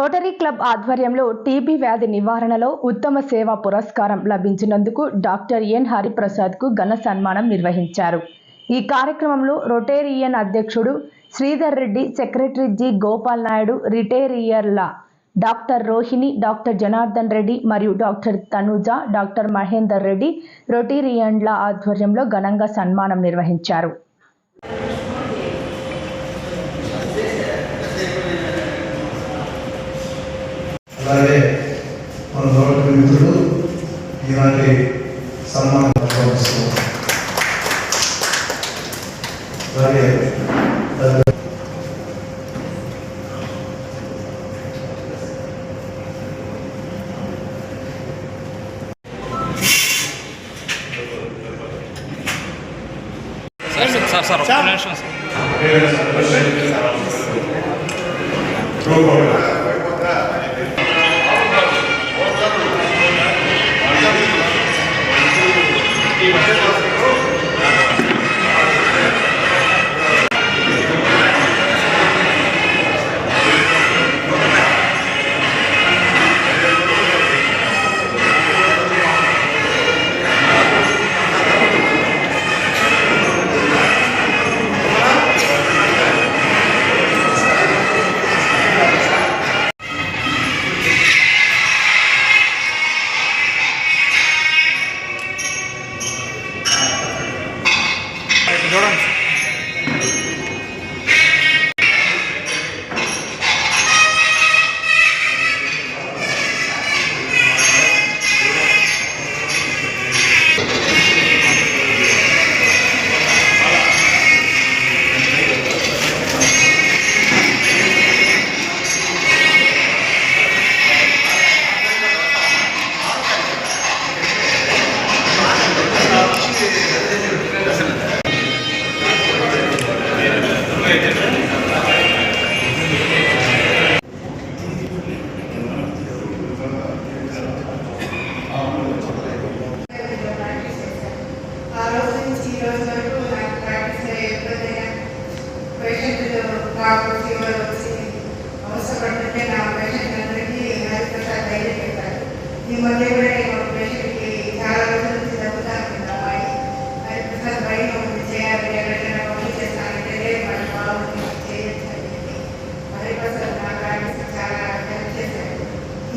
Rotary club ఆధ్వర్యంలో TB వ్యాధి నివారణలో ఉత్తమ సేవా పురస్కారం లభించినందుకు డాక్టర్ ఎన్ హరిప్రసాద్కు ఘన సన్మానం నిర్వహించారు. ఈ కార్యక్రమంలో రొటేరియన్ అధ్యక్షుడు శ్రీధర్ రెడ్డి సెక్రటరీ జి గోపాల్ నాయుడు రిటేరియర్ల డాక్టర్ రోహిణి డాక్టర్ జనార్దన్ రెడ్డి మరియు డాక్టర్ తనుజ డాక్టర్ మహేందర్ రెడ్డి రొటేరియన్ల ఆధ్వర్యంలో ఘనంగా సన్మానం నిర్వహించారు. అలాగే మన గౌరవ మిత్రుడు ఈనాటి సన్మానం అలాగే సార్ సార్ సార్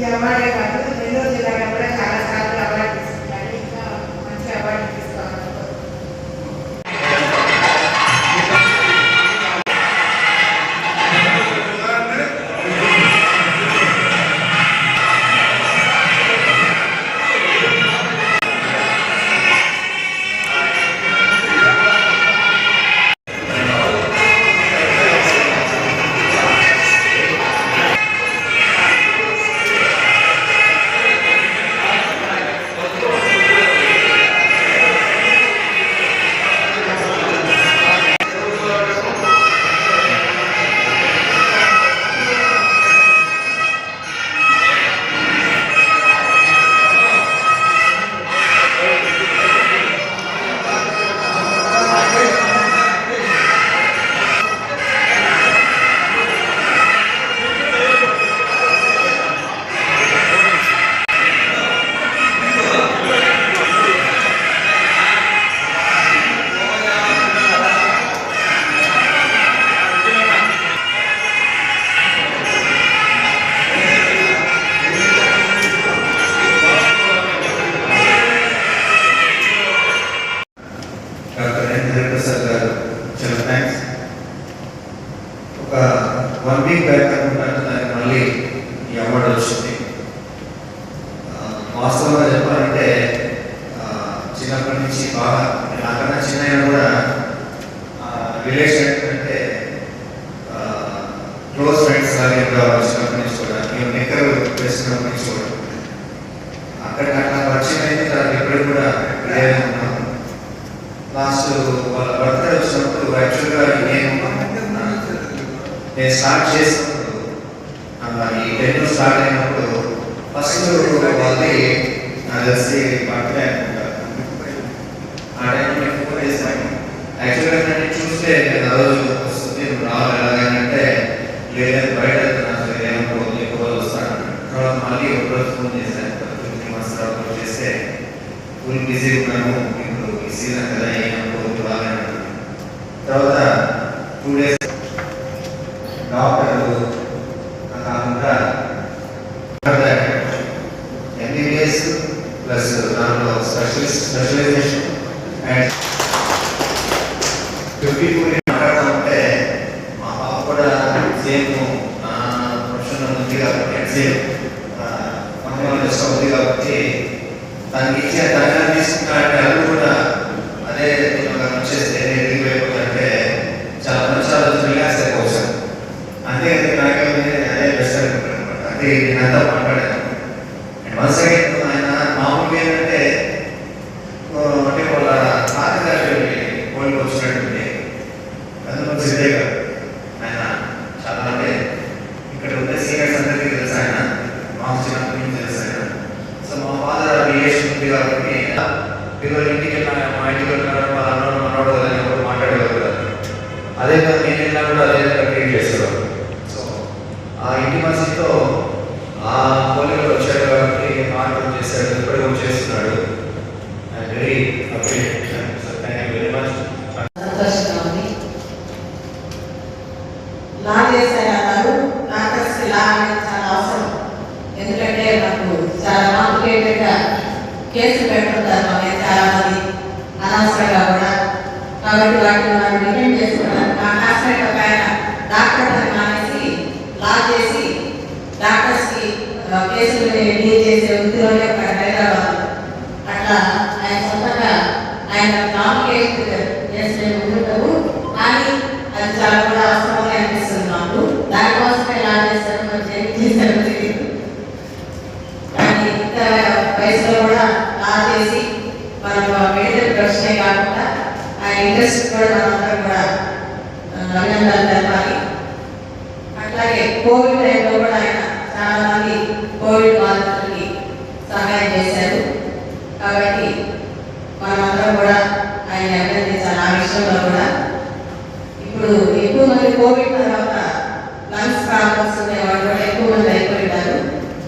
ఈ అవార్డే కాదు ఒక వన్ వీక్ బ్యాక్ అనుకుంటాను నాకు మళ్ళీ ఈ అవార్డు వచ్చింది. వాస్తవంగా చెప్పాలంటే చిన్నప్పటి నుంచి బాగా నాకన్నా చిన్న కూడా రిలేషన్ నేను స్టార్ట్ చేసినప్పుడు ఈ టెన్ స్టార్ట్ అయినప్పుడు ఫస్ట్ వాళ్ళది నాకు తెలిసి బర్త్డే యాక్చువల్గా నేను చూస్తే నేను ఆ రోజు వస్తుంది రావాలి ఎలాగంటే లేదా బయట వెళ్తున్నాను వస్తాను. మళ్ళీ ఒకరోజు ఫోన్ చేశాను. ఫిఫ్టీ చేస్తే ఫుల్ బిజీ ఉన్నాను ఇప్పుడు ఈ సీజన్ కదా తర్వాత టూ డేస్ డాక్టర్లు కాకుండా ఎంబీబీఎస్ ప్లస్ దాంట్లో స్పెషలిస్ట్ స్పెషలైజేషన్ అండ్ ఫిఫ్టీ మాట్లాడుతూ ఉంటే మా పాప కూడా సేమ్ నా ప్రొఫెషన్ ఉంది కాబట్టి సేమ్ పక్కన ఇష్టం ఉంది కాబట్టి దానికి ఇచ్చే తరగతి తీసుకుంటా అంటే అది కూడా అదే వచ్చేస్తే ఇంటికి వెళ్ళిపోతుంటే చాలా మంచి రిలాక్స్ అయిపోవచ్చు అంతే నాకేమైంది అదే బెస్ట్ అనుకుంటాను అనమాట అంటే నేనంతా మాట్లాడాను అండ్ వన్స్ అగైన్ ఆయన మామూలుగా ఏంటంటే ఆ, అంటే వాళ్ళ తాతగారి కోరిక వచ్చినట్టుంది అందులో సిద్ధే గారు ఆయన చాలా అంటే ఇక్కడ ఉండే సీనియర్స్ అందరికీ తెలుసు ఆయన మాకు చిన్నప్పటి నుంచి తెలుసు ఆయన సో మా ఫాదర్ రిలేషన్ ఉంది కాబట్టి పిల్లలు ఇంటికి వెళ్ళినా మా ఇంటికి వెళ్ళినా వాళ్ళ అన్నోడు మనోడు అని ఎవరు మాట్లాడేవారు కాదు అదే కాదు నేను వెళ్ళినా కూడా అదే ట్రీట్ చేసేవారు సో ఆ ఇంటి మనిషితో ఆ పోలికలు వచ్చాడు కాబట్టి ఆర్డర్ చేశాడు ఇప్పటికీ వచ్చేస్తున్నాడు I very appreciate so thank you very much సంతోషంగా ఉంది లా చేశారు అన్నారు డాక్టర్స్కి లా అనేది చాలా అవసరం ఎందుకంటే మనకు చాలా కాంప్లికేటెడ్గా కేసులు పెట్టుకుంటారు మన చాలా మంది అనవసరంగా కూడా కాబట్టి వాటిని మనం డిపెండ్ చేసుకోవడానికి మా క్లాస్మేట్ ఒక ఆయన డాక్టర్ అని మానేసి లా చేసి డాక్టర్స్కి ఆ, కేసులు డీల్ చేసే వృత్తిలోనే ఒక హైదరాబాద్. అట్లా ఆయన సొంతంగా ఆయన కాంప్లికేషన్ చేసే ఉండవు కానీ అది చాలా కూడా అవసరమని అనిపిస్తుంది నాకు దానికోసమే ఎలా చేశారు మరి చేశారు తెలియదు. కానీ ఇంత వయసులో కూడా లా చేసి మనం మెడికల్ ప్రొఫెషనే కాకుండా ఆ ఇంట్రెస్ట్ కూడా మనందరం కూడా అభినందనలు తెలపాలి. అట్లాగే కోవిడ్ టైంలో కూడా ఆయన చాలా మంది కోవిడ్ బాధితులకి సహాయం చేశారు. కాబట్టి మనమందరం కూడా ఆయన అభినందించాలి. ఆ విషయంలో కూడా ఇప్పుడు ఎక్కువ మంది కోవిడ్ తర్వాత లంగ్స్ ప్రాబ్లమ్స్ ఉండేవాళ్ళు కూడా ఎక్కువ మంది అయిపోయినారు.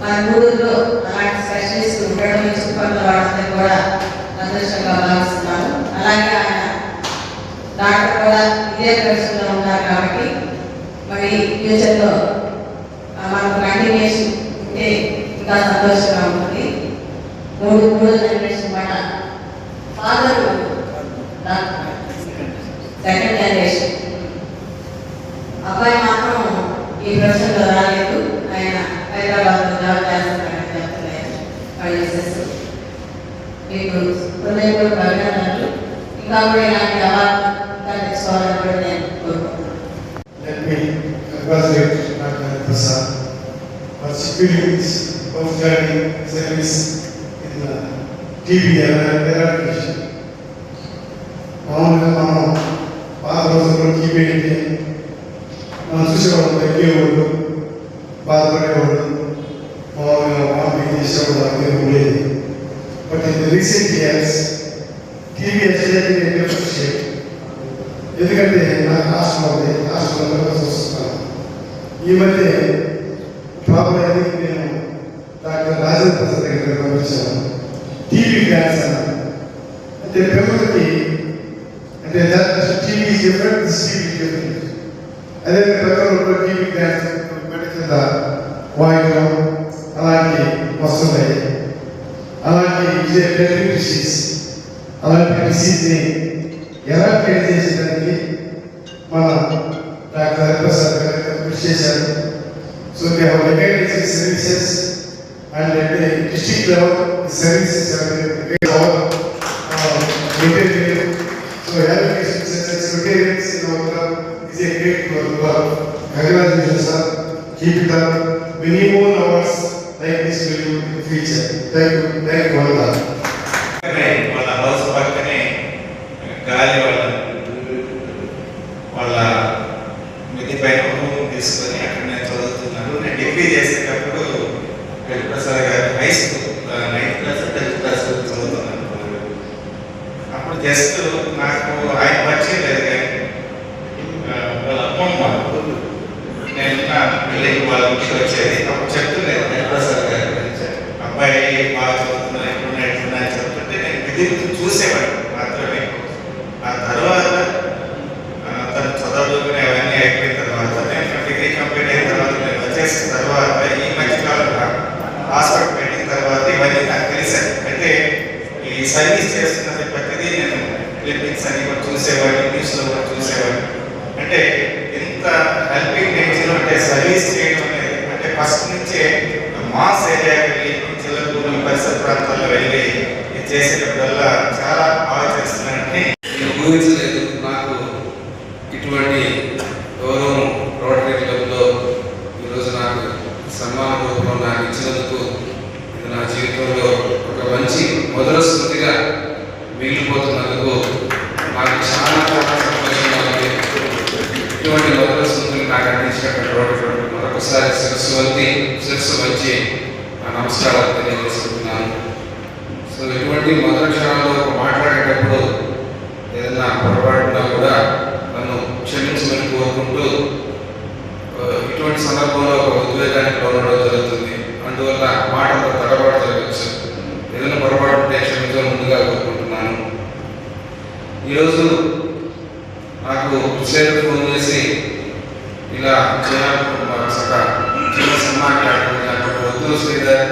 మన ఊళ్ళో అలాంటి స్పెషలిస్ట్ ఉండడం ఈ చుట్టుపక్కల వాళ్ళందరూ కూడా అదృష్టంగా భావిస్తున్నాము. అలాగే ఆయన డాక్టర్ కూడా ఇదే ప్రశ్నలో ఉన్నారు కాబట్టి మరి ఫ్యూచర్లో ఆ, మనకు కంటిన్యూషన్ ఉంటే ఇంకా సంతోషంగా ఉంటుంది. మూడు మూడు జనరేషన్ మాట. ఫాదర్ సెకండ్ జనరేషన్ అబ్బాయి మాత్రం ఈ ప్రొఫెషన్లో రాలేదు. ఆయన హైదరాబాద్లో జాబ్ చేస్తున్నారని చెప్తున్నాయి వైఎస్ఎస్ మీకు హృదయపూర్వక అభినందనలు. ఇంకా కూడా ఇలాంటి అవార్డు ఇంకా తెచ్చుకోవాలని కూడా నేను కోరుకుంటున్నాను. Prasad me congratulate Dr. Prasad for securing this outstanding service in the TB and eradication. మామూలుగా మనం పాత రోజుల్లో టీబీ అంటే మనం చూసేవాళ్ళు తగ్గేవాళ్ళు బాధపడేవాళ్ళు మామూలుగా వామిటింగ్ చేసేవాళ్ళు అదే ఉండేది but in recent years TB estate ఎందుకంటే నాకు హాస్టల్ ఉంది హాస్టల్లో వస్తున్నాను ఈ మధ్య బాబాయ్ అయింది నేను డాక్టర్ రాజేంద్ర ప్రసాద్ దగ్గర పంపించాను. టీవీ క్యాన్సర్ అంటే పిల్లలకి అంటే టీవీ డిఫరెంట్ టీవీ డిఫరెంట్ అదే పిల్లలు టీవీ ఫ్యాన్స్ మెడ కింద వాయువు అలాంటి వస్తున్నాయి. అలాంటి ఇదే డిసీజ్ అలాంటి డిసీజ్ని ఎలా ట్రీట్ చేసేదానికి మన డాక్టర్ హరిప్రసాద్ గారు కృషి చేశారు So they have recognized services and at the district level the services are very all uh, So education such as maintenance in our is a great work. Congratulations sir, keep it up. Many more hours like this will you in future. Thank you, thank you all. House MP చేసేటప్పుడు Prasad garu high school ninth class tenth class చదువుతున్నాను అప్పుడు just నాకు ఆయన పరిచయం లేదు కానీ వాళ్ళ అమ్మమ్మ నేను నా పెళ్ళికి వాళ్ళ నుంచి వచ్చేది. అప్పుడు చెప్తున్నాను హరిప్రసాద్ గారి గురించి అబ్బాయి బాగా చదువుతున్నా ఎప్పుడు ఎట్లున్నా చెప్తుంటే నేను విధి చూసేవాడిని. చేసిన తర్వాత ఈ మధ్యకాలంలో హాస్పిటల్ పెట్టిన తర్వాత ఇవన్నీ నాకు తెలిసాయి. అయితే ఈ సర్వీస్ చేస్తున్నది ప్రతిదీ నేను ఫిలిపిన్స్ అని కూడా చూసేవాడిని న్యూస్లో కూడా చూసేవాడిని. అంటే ఎంత హెల్పింగ్ నేచర్ అంటే సర్వీస్ చేయడం అనేది అంటే ఫస్ట్ నుంచే మాస్ ఏరియాకి వెళ్ళి చిల్లకూరు పరిసర ప్రాంతాల్లో వెళ్ళి చేసేటప్పుడల్లా చాలా బాగా చేస్తుంది సన్మాన రూపంలో నాకు ఇచ్చినందుకు ఇది నా జీవితంలో ఒక మంచి మొదల స్మృతిగా మిగిలిపోతున్నందుకు నాకు చాలా చాలా సంతోషంగా ఉంది. ఇటువంటి మొదల స్మృతిని నాకు అందించినటువంటి మరొకసారి శిరస్సు వంతి శిరస్సు వచ్చి నా నమస్కారాలు తెలియజేసుకుంటున్నాను. సో ఇటువంటి మొదటి క్షణాలు ఇటువంటి సందర్భంలో ఒక ఉద్వేగానికి లోనడం జరుగుతుంది. అందువల్ల మాటలు తడబాటు జరగచ్చు. ఏదైనా పొరపాటు ఉంటే క్షమించడం ముందుగా కోరుకుంటున్నాను. ఈరోజు నాకు శ్రీధర్ ఫోన్ చేసి ఇలా చిన్న సన్మాన శ్రీధర్.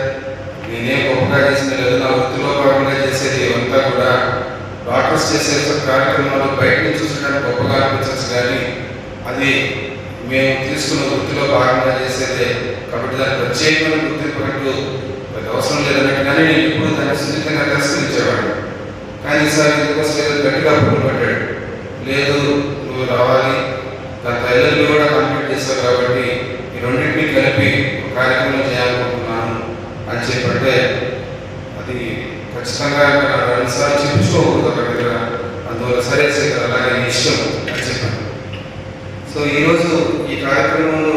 నేనేం గొప్పగా చేసిన లేదు. నా వృత్తిలో భాగంగా చేసేది అంతా కూడా డాక్టర్స్ చేసే కార్యక్రమాలు బయట నుంచి చూసడానికి గొప్పగా అనిపించచ్చు కానీ అది మేము తీసుకున్న వృత్తిలో భాగంగా చేసేదే. కాబట్టి దాని ప్రత్యేకమైన గుర్తింపు అంటూ పెద్ద అవసరం లేదన్నట్టుగానే నేను ఇప్పుడు దాన్ని సున్నితంగా తిరస్కరించేవాడు కానీ ఈసారి ఎందుకోసం ఏదో గట్టిగా పుట్టుకు పట్టాడు. లేదు నువ్వు రావాలి. దాని తల్లిని కూడా కంప్లీట్ చేశావు కాబట్టి ఈ రెండింటినీ కలిపి ఒక కార్యక్రమం చేయాలనుకుంటున్నాను అని చెప్పంటే అది ఖచ్చితంగా రెండుసార్లు చూపించుకోకూడదు అక్కడ దగ్గర. అందువల్ల సరే సరే అలాగే ఇష్టం అని చెప్పాను సో ఈరోజు ఈ కార్యక్రమంలో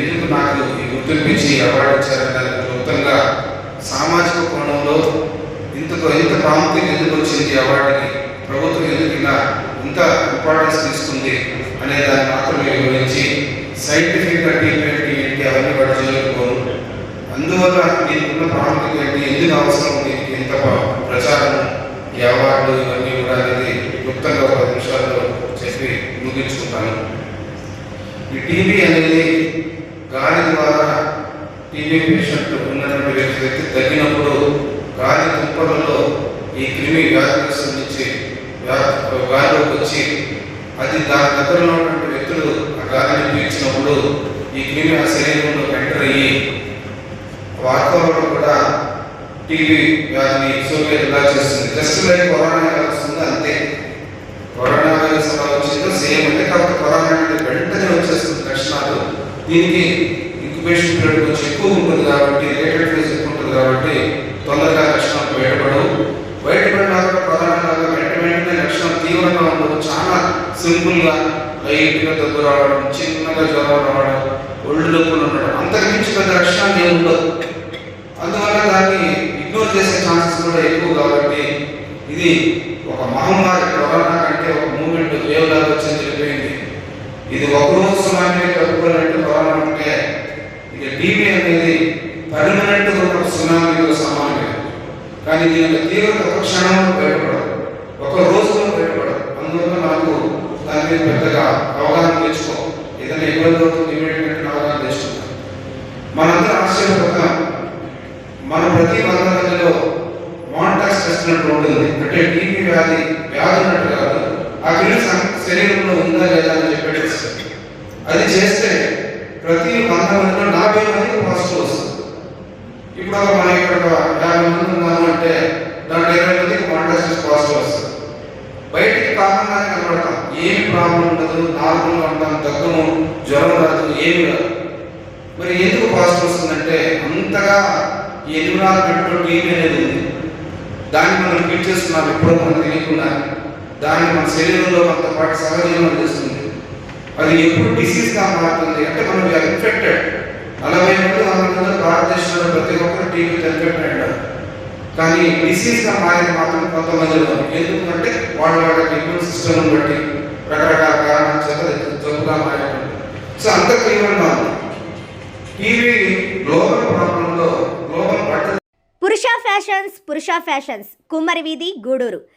ఎందుకు నాకు ఈ గుర్తింపు అవార్డు ఇచ్చారని దానికి సామాజిక కోణంలో ఇంత ఇంత ప్రాముఖ్యత ఎందుకు వచ్చింది ఈ ప్రభుత్వం ఎందుకు ఇలా ఇంత ఇంపార్టెన్స్ తీసుకుంది అనే దాన్ని మాత్రమే వివరించి సైంటిఫిక్గా ట్రీట్మెంట్ ఏంటి అవన్నీ కూడా చేయకపోను అందువల్ల దీనికి ఉన్న ప్రాముఖ్యత ఏంటి? ఎందుకు అవసరం దీనికి ఇంత ప్రచారం ఈ అవార్డు ఇవన్నీ కూడా అనేది క్లుప్తంగా ఒక నిమిషాల్లో చెప్పి ముగించుకుంటాను. ఈ టీబీ అనేది గాలి ద్వారా టీబీ పేషెంట్ ఉన్నటువంటి వ్యక్తి తగ్గినప్పుడు గాలి తుంపలలో ఈ క్రిమి వ్యాధిగ్రస్తు నుంచి గాలిలోకి వచ్చి అది దాని దగ్గరలో ఉన్నటువంటి వ్యక్తులు ఆ గాలిని పీల్చినప్పుడు ఈ క్రిమి ఆ శరీరంలో ఎంటర్ అయ్యి వాతావరణం కూడా టీబీ వ్యాధిని సోకేలా చేస్తుంది. జస్ట్ లైక్ కరోనా ఎలా వస్తుంది అంతే. కరోనా వైరస్ వచ్చిందో సేమ్ అంటే కాబట్టి కరోనా అనేది వెంటనే వచ్చేస్తుంది లక్షణాలు దీనికి ఇంక్యుబేషన్ పీరియడ్ కొంచెం ఎక్కువ ఉంటుంది కాబట్టి రిలేటెడ్ ఫేజ్ ఎక్కువ ఉంటుంది కాబట్టి తొందరగా లక్షణాలు బయటపడవు. బయటపడిన ప్రధానంగా వెంట వెంటనే లక్షణాలు తీవ్రంగా ఉండవు. చాలా సింపుల్గా లైట్గా దగ్గు రావడం చిన్నగా జ్వరం రావడం ఒళ్ళు నొప్పులు ఉండడం అంతకుమించి పెద్ద లక్షణాలు ఏమి ఉండదు అందువల్ల దాన్ని ఇగ్నోర్ చేసే ఛాన్సెస్ కూడా ఎక్కువ కాబట్టి ఇది ఒక మహమ్మారి కరోనా కంటే ఒక మూమెంట్ వేవ్ లాగా వచ్చింది వెళ్ళిపోయింది. ఇది ఒక రోజు సునామీ తట్టుకోవాలంటే అంటే ఇక టీవీ అనేది పర్మనెంట్ ఒక సునామీతో సమానమే కానీ దీని యొక్క తీవ్రత ఒక క్షణంలో బయటపడదు ఒక రోజులో బయటపడదు అందువల్ల నాకు దాని మీద పెద్దగా అవగాహన తెచ్చుకో ఏదైనా ఇబ్బంది అవుతుంది ఇమీడియట్ అవగాహన తెచ్చుకుంటాం మనందరం ఆశ్చర్యపోతాం మన ప్రతి వంద మందిలో మాంటాక్స్ టెస్ట్ అంటూ ఉంటుంది అంటే టీబీ వ్యాధి వ్యాధి ఉన్నట్టు కాదు ఆ క్రిమి సం- శరీరంలో ఉందా లేదా అని చెప్పి టెస్ట్ అది చేస్తే ప్రతి వంద మందిలో నలభై మందికి పాజిటివ్ వస్తుంది ఇప్పుడు మన ఇక్కడ ఒక యాభై మంది ఉన్నాము అంటే దాంట్లో ఇరవై మందికి మాంటాక్స్ టెస్ట్ పాజిటివ్ వస్తుంది. బయటికి కారణంగానే కనబడతాం. ఏమి ప్రాబ్లం ఉండదు నార్మల్గా ఉంటాం దగ్గము జ్వరం రాదు ఏమి రాదు. మరి ఎందుకు పాజిటివ్ వస్తుందంటే అంతగా ఈ ఎన్విరాన్మెంట్లో టీవీ అనేది ఉంది. దాన్ని మనం ఫీల్ చేస్తున్నాం ఎప్పుడో మనం తెలియకుండా. దాన్ని మన శరీరంలో మనతో పాటు సహజీవనం చేస్తుంది. అది ఎప్పుడు డిసీజ్గా మారుతుంది. అంటే మనం ఇన్ఫెక్టెడ్ నలభై మంది ప్రతి ఒక్కరు కానీ డిసీజ్గా మారిన మాత్రం కొంతమందిలో ఎందుకంటే వాళ్ళ వాళ్ళ ఇమ్యూన్ సిస్టమ్ బట్టి రకరకాల కారణాల చేత జబ్బుగా మారేటువంటి సో అంత తీవ్రంగా ఉంది. టీవీ గ్లోబల్ ప్రాబ్లంలో గ్లోబల్ బట్టలు పురుష ఫ్యాషన్స్ పురుష ఫ్యాషన్స్ కుమ్మరి వీధి గూడూరు.